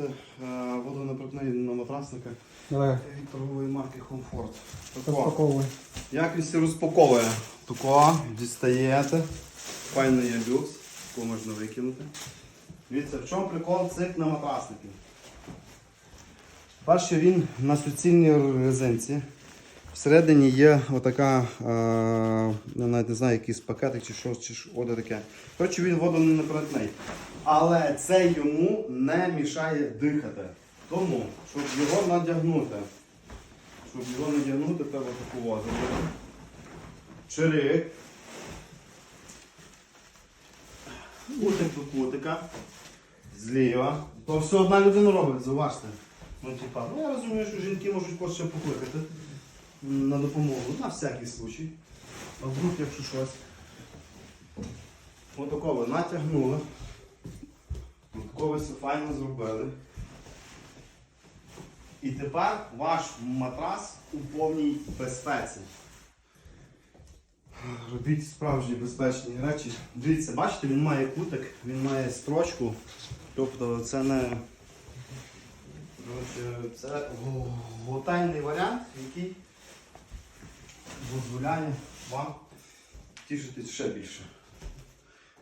Е, Водонепроникний матрасника Давай, від торгової марки. Тако. розпаковуй. Як він все розпаковує? Тако, дістаєте. Файно є люкс, таку можна викинути. Дивіться, в чому прикол цих на матрасників? Перше він на суцільній резинці. Всередині є отака, е, я навіть не знаю, якийсь пакетик чи що, чи от таке. Коротше, він водонепроникний. Але це йому не мішає дихати. Тому, щоб його надягнути, щоб його надягнути, треба таку воду. Чирик. Кутик до кутика. Зліва. То все одна людина робить, зауважте. Ну, типа, ну я розумію, що жінки можуть когось покликати на допомогу, на всякий случай. А вдруг, якщо щось. Отако ви натягнули. Отако ви все файно зробили. І тепер ваш матрас у повній безпеці. Робіть справжні безпечні речі. Дивіться, бачите, він має кутик, він має строчку. Тобто це не це готельний варіант, який дозволяє вам тішитись ще більше.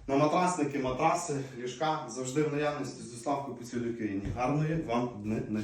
На матрасники, матраси, ліжка завжди в наявності з доставкою по цілій Україні. Гарної вам дни.